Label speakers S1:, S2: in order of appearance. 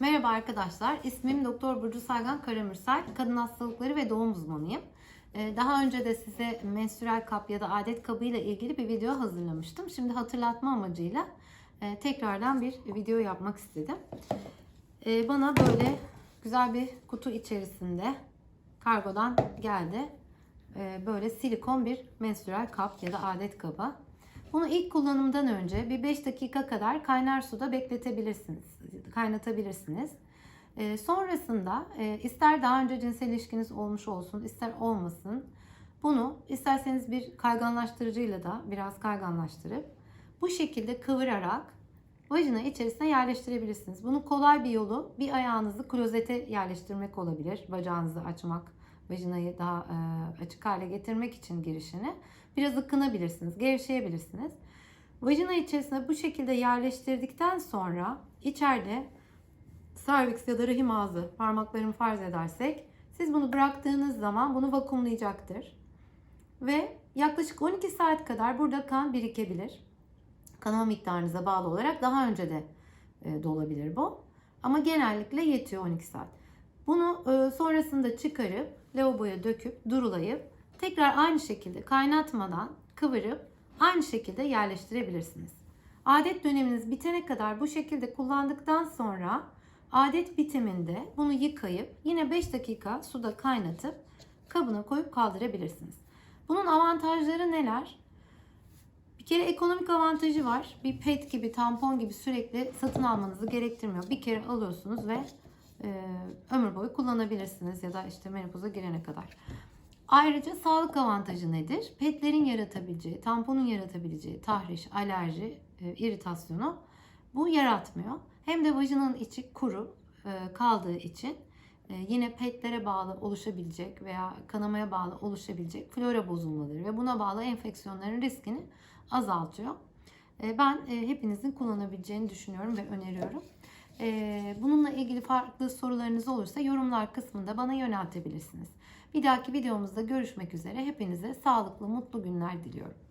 S1: Merhaba arkadaşlar, ismim Doktor Burcu Saygan Karamürsel, kadın hastalıkları ve doğum uzmanıyım. Ee, Daha önce de size menstrüel kap ya da adet kabı ile ilgili bir video hazırlamıştım. Şimdi hatırlatma amacıyla e, tekrardan bir video yapmak istedim. Ee, Bana böyle güzel bir kutu içerisinde kargodan geldi. Ee, Böyle silikon bir menstrüel kap ya da adet kabı. Bunu ilk kullanımdan önce bir 5 dakika kadar kaynar suda bekletebilirsiniz, kaynatabilirsiniz. Ee, sonrasında e, ister daha önce cinsel ilişkiniz olmuş olsun, ister olmasın, bunu isterseniz bir kayganlaştırıcıyla da biraz kayganlaştırıp bu şekilde kıvırarak vajina içerisine yerleştirebilirsiniz. Bunun kolay bir yolu bir ayağınızı klozete yerleştirmek olabilir. Bacağınızı açmak, vajinayı daha e, açık hale getirmek için girişini biraz ıkınabilirsiniz, gevşeyebilirsiniz. Vajina içerisine bu şekilde yerleştirdikten sonra içeride serviks ya da rahim ağzı parmaklarımı farz edersek siz bunu bıraktığınız zaman bunu vakumlayacaktır. Ve yaklaşık 12 saat kadar burada kan birikebilir. Kanama miktarınıza bağlı olarak daha önce de e, dolabilir bu. Ama genellikle yetiyor 12 saat. Bunu e, sonrasında çıkarıp lavaboya döküp durulayıp tekrar aynı şekilde kaynatmadan kıvırıp aynı şekilde yerleştirebilirsiniz. Adet döneminiz bitene kadar bu şekilde kullandıktan sonra adet bitiminde bunu yıkayıp yine 5 dakika suda kaynatıp kabına koyup kaldırabilirsiniz. Bunun avantajları neler? Bir kere ekonomik avantajı var. Bir pet gibi, tampon gibi sürekli satın almanızı gerektirmiyor. Bir kere alıyorsunuz ve e, ömür boyu kullanabilirsiniz ya da işte menopoza girene kadar. Ayrıca sağlık avantajı nedir? Petlerin yaratabileceği, tamponun yaratabileceği tahriş, alerji, e, iritasyonu bu yaratmıyor. Hem de vajinanın içi kuru e, kaldığı için e, yine petlere bağlı oluşabilecek veya kanamaya bağlı oluşabilecek flora bozulmaları ve buna bağlı enfeksiyonların riskini azaltıyor. E, Ben e, hepinizin kullanabileceğini düşünüyorum ve öneriyorum. E, Bununla ilgili farklı sorularınız olursa yorumlar kısmında bana yöneltebilirsiniz. Bir dahaki videomuzda görüşmek üzere. Hepinize sağlıklı, mutlu günler diliyorum.